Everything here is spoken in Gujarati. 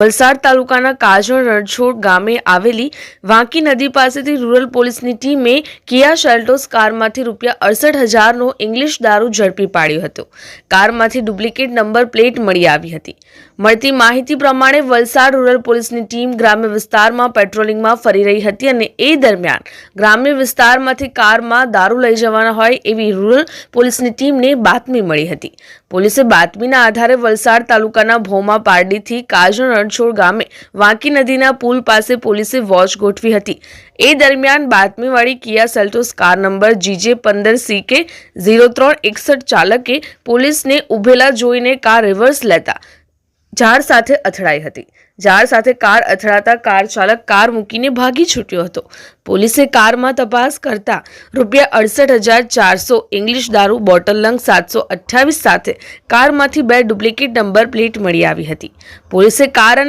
વલસાડ તાલુકાના કાજણ રણછોડ ગામે આવેલી વાંકી નદી પાસેથી રૂરલ પોલીસની ટીમે કિયા શેલ્ટોસ કારમાંથી રૂપિયા અડસઠ હજારનો ઇંગ્લિશ દારૂ ઝડપી પાડ્યો હતો. કારમાંથી ડુપ્લિકેટ નંબર પ્લેટ મળી આવી હતી. મળતી માહિતી પ્રમાણે વલસાડ રૂરલ પોલીસની ટીમ ગ્રામ્ય વિસ્તારમાં પેટ્રોલિંગમાં ફરી રહી હતી અને એ દરમિયાન ગ્રામ્ય વિસ્તારમાંથી કારમાં દારૂ લઈ જવાના હોય એવી રૂરલ પોલીસની ટીમને બાતમી મળી હતી. પોલીસે બાતમીના આધારે વલસાડ તાલુકાના ભોમા પારડીથી કાજણ રણછોડ ગામે વાંકી નદીના પુલ પાસે પોલીસે વોચ ગોઠવી હતી. એ દરમિયાન બાતમીવાળી Kia Seltos car number GJ પંદર સી કે ઝીરો ત્રણ એકસઠ ચાલકે પોલીસને ઉભેલા જોઈને કાર રિવર્સ લેતા ઝાડ સાથે અથડાઈ હતી. ઝાડ સાથે કાર અથડાતા કાર ચાલક કાર મૂકીને ભાગી છૂટ્યો હતો. પોલીસે કારમાં તપાસ કરતા રૂપિયા અડસઠ હજાર ચારસો ઇંગ્લિશ દારૂ, બોટલ લંગ સાતસો અઠ્યાવીસ સાથે કારમાંથી બે ડુપ્લિકેટ નંબર પ્લેટ મળી આવી હતી. પોલીસે કાર